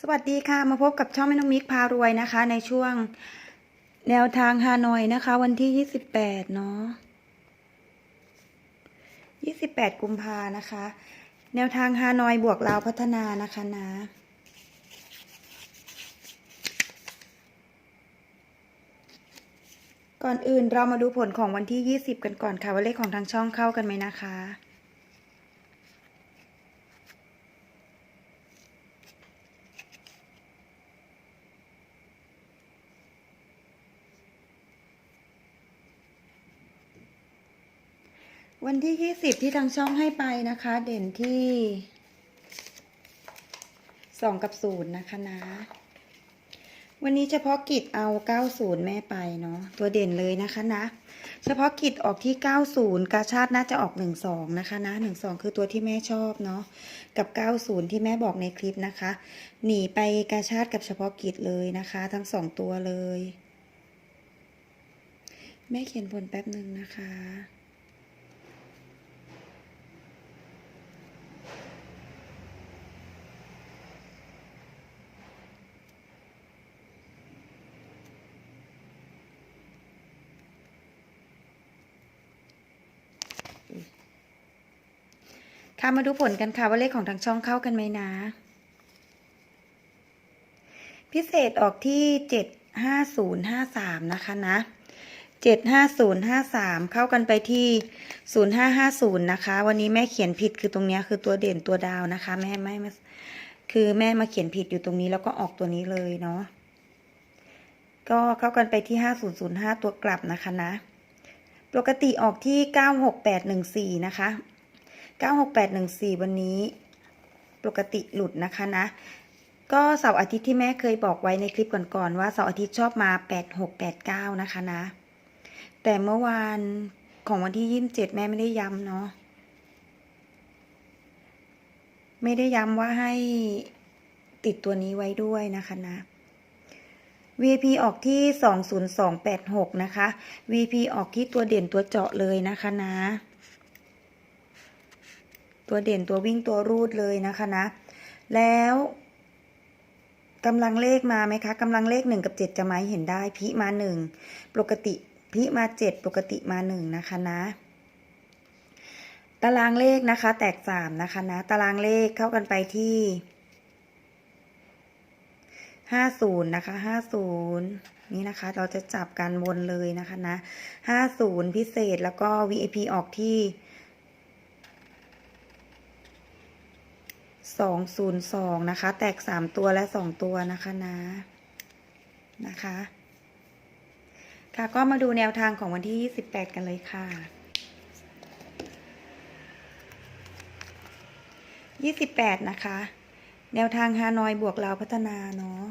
สวัสดีค่ะ มาพบกับช่องแม่น้องมิกพารวยนะคะ ในช่วงแนวทางฮานอยนะคะ วันที่28เนาะ28กุมภานะคะ แนวทางฮานอยบวกลาวพัฒนานะคะนะก่อนอื่นเรามาดูผลของวันที่20กันก่อนค่ะว่าเลขของทางช่องเข้ากันไหมนะคะ วันที่ 20 ที่ทางช่องให้ไปนะคะ เด่นที่ 2 กับ 0 นะคะนะ วันนี้เฉพาะกิจเอา 90 แม่ไปเนาะตัวเด่นเลยนะคะนะ เฉพาะกิจออกที่ 90 กาชาติน่าจะออก 12 นะคะนะ 12 คือตัวที่แม่ชอบเนาะกับ 90 ที่แม่บอกในคลิปนะคะ หนีไปกาชาติกับเฉพาะกิจเลยนะคะ ทั้ง 2 ตัวเลย แม่เขียนผลแป๊บหนึ่งนะคะ ค่ะมาดูผลกันค่ะว่าเลขของทางช่องเข้ากันไหมนะ พิเศษออกที่เจ็ดห้าศูนย์ห้าสามนะคะนะเจ็ดห้าศูนย์ห้าสามเข้ากันไปที่ศูนย์ห้าห้าศูนย์นะคะ วันนี้แม่เขียนผิดคือตรงนี้คือตัวเด่นตัวดาวนะคะ แม่ไม่มคือแม่มาเขียนผิดอยู่ตรงนี้แล้วก็ออกตัวนี้เลยเนาะก็เข้ากันไปที่ห้าศูนย์ศูนย์ห้าตัวกลับนะคะนะ ปกติออกที่เก้าหกแปดหนึ่งสี่นะคะ 96814 วันนี้ปกติหลุดนะคะนะ ก็เสาร์อาทิตย์ที่แม่เคยบอกไว้ในคลิปก่อนๆว่าเสาร์อาทิตย์ชอบมา 8689 นะคะนะ แต่เมื่อวานของวันที่ 27 แม่ไม่ได้ย้ำเนาะ ไม่ได้ย้ำว่าให้ติดตัวนี้ไว้ด้วยนะคะนะ VP ออกที่ 20286 นะคะ VP ออกที่ตัวเด่นตัวเจาะเลยนะคะนะ ตัวเด่นตัววิ่งตัวรูดเลยนะคะนะ แล้วกำลังเลขมาไหมคะกำลังเลขหนึ่งกับเจ็ดจะไหมเห็นได้พิมาหนึ่งปกติพิมาเจ็ดปกติมาหนึ่งนะคะนะ ตารางเลขนะคะ แตกสามนะคะนะ ตารางเลขเข้ากันไปที่ ห้าศูนย์นะคะห้าศูนย์นี่นะคะเราจะจับกันวนเลยนะคะนะห้าศูนย์พิเศษแล้วก็ VIP ออกที่สองศูนย์สองนะคะ แตกสามตัวและสองตัวนะคะนะนะคะค่ะก็มาดูแนวทางของวันที่ยี่สิบแปดกันเลยค่ะยี่สิบแปดนะคะ แนวทางฮานอยบวกลาวพัฒนาเนาะ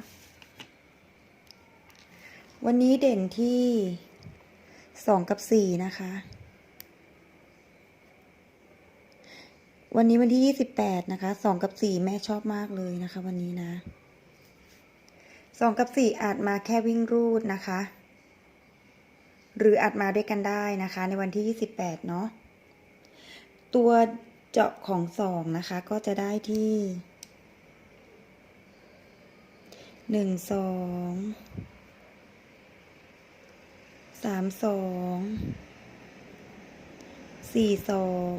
วันนี้เด่นที่สองกับสี่นะคะ วันนี้วันที่ยี่สิบแปดนะคะสองกับสี่แม่ชอบมากเลยนะคะ วันนี้นะสองกับสี่อาจมาแค่วิ่งรูดนะคะ หรืออาจมาด้วยกันได้นะคะ ในวันที่ยี่สิบแปดเนาะ ตัวเจาะของสองนะคะ ก็จะได้ที่ หนึ่งสองสามสองสี่สอง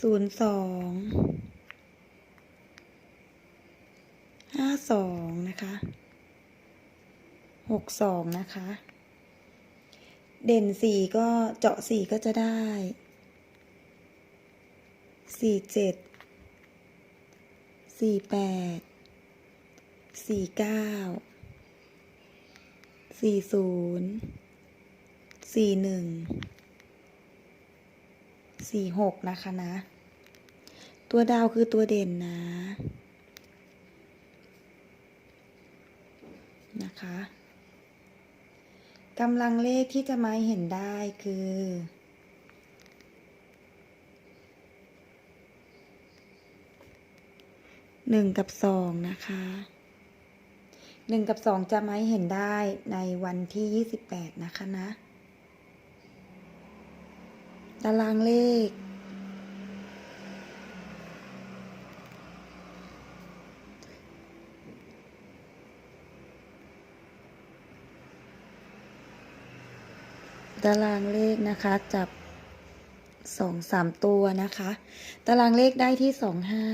ศูนย์สองห้าสองนะคะหกสองนะคะ เด่นสี่ก็เจาะสี่ก็จะได้สี่เจ็ด สี่แปดสี่เก้าสี่ศูนย์สี่หนึ่งสี่หกนะคะนะ ตัวดาวคือตัวเด่นนะนะคะกำลังเลขที่จะมาเห็นได้คือ หนึ่งกับสองนะคะหนึ่งกับสองจะไม่เห็นได้ในวันที่ยี่สิบแปดนะคะนะ ตารางเลขตารางเลขนะคะจับสองสามตัวนะคะ ตารางเลขได้ที่สองห้า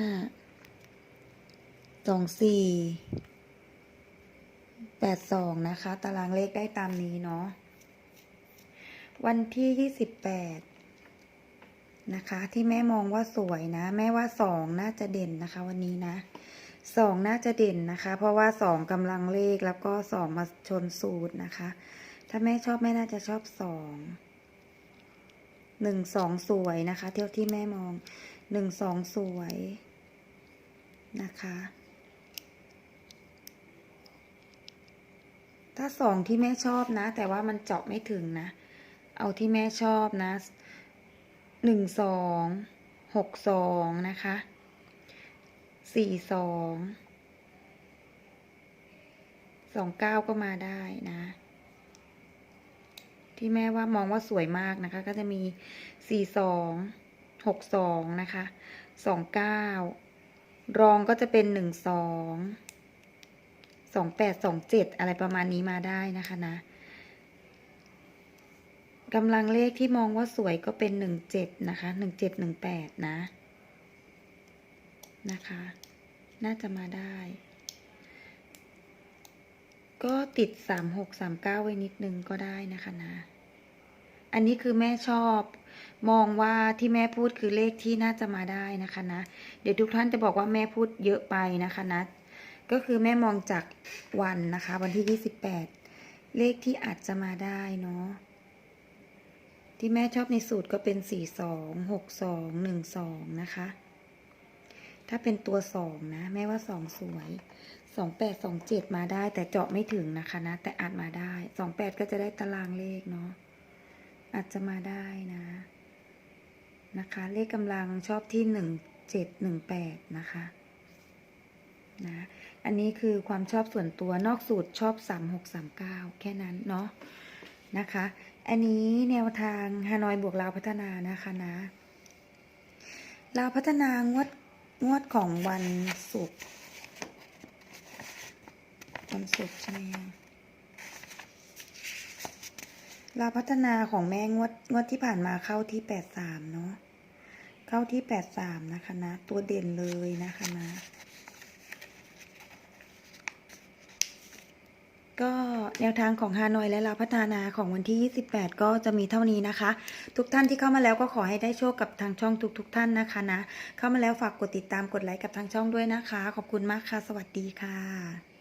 สองสี่แปดสองนะคะ ตารางเลขได้ตามนี้เนาะวันที่ยี่สิบแปดนะคะ ที่แม่มองว่าสวยนะ แม่ว่าสองน่าจะเด่นนะคะ วันนี้นะสองน่าจะเด่นนะคะ เพราะว่าสองกำลังเลขแล้วก็สองมาชนสูตรนะคะ ถ้าแม่ชอบแม่น่าจะชอบสองหนึ่งสองสวยนะคะ เท่าที่แม่มองหนึ่งสองสวยนะคะ ถ้าสองที่แม่ชอบนะ แต่ว่ามันเจาะไม่ถึงนะ เอาที่แม่ชอบนะหนึ่งสองหกสองนะคะสี่สองสองเก้าก็มาได้นะ ที่แม่ว่ามองว่าสวยมากนะคะ ก็จะมีสี่สองหกสองนะคะสองเก้ารองก็จะเป็นหนึ่งสอง สองแปดสองเจ็ดอะไรประมาณนี้มาได้นะคะนะกำลังเลขที่มองว่าสวยก็เป็นหนึ่งเจ็ดนะคะหนึ่งเจ็ดหนึ่งแปดนะ นะคะ น่าจะมาได้ ก็ติดสามหกสามเก้าไว้นิดนึงก็ได้นะคะนะ อันนี้คือแม่ชอบ มองว่าที่แม่พูดคือเลขที่น่าจะมาได้นะคะนะ เดี๋ยวทุกท่านจะบอกว่าแม่พูดเยอะไปนะคะนะ ก็คือแม่มองจากวันนะคะ วันที่ยี่สิบแปดเลขที่อาจจะมาได้เนาะที่แม่ชอบในสูตรก็เป็นสี่สองหกสองหนึ่งสองนะคะ ถ้าเป็นตัวสองนะ แม่ว่าสองสวยสองแปดสองเจ็ดมาได้ แต่เจาะไม่ถึงนะคะนะ แต่อาจมาได้สองแปดก็จะได้ตารางเลขเนาะอาจจะมาได้นะ นะคะ เลขกำลังชอบที่หนึ่งเจ็ดหนึ่งแปดนะคะนะ อันนี้คือความชอบส่วนตัวนอกสูตรชอบสามหกสามเก้าแค่นั้นเนาะนะคะ อันนี้แนวทางฮานอยบวกลาวพัฒนานะคะนะลาวพัฒนางวดงวดของวันศุกร์วันศุกร์ใช่ไหมอะเราวพัฒนาของแม่งวดงวดที่ผ่านมาเข้าที่แปดสามเนาะเข้าที่แปดสามนะคะนะ ตัวเด่นเลยนะคะนะ ก็แนวทางของฮานอยและลาวพัฒนาของวันที่ 28 ก็จะมีเท่านี้นะคะ ทุกท่านที่เข้ามาแล้วก็ขอให้ได้โชคกับทางช่องทุกๆทท่านนะคะนะ เข้ามาแล้วฝากกดติดตามกดไลค์กับทางช่องด้วยนะคะ ขอบคุณมากค่ะ สวัสดีค่ะ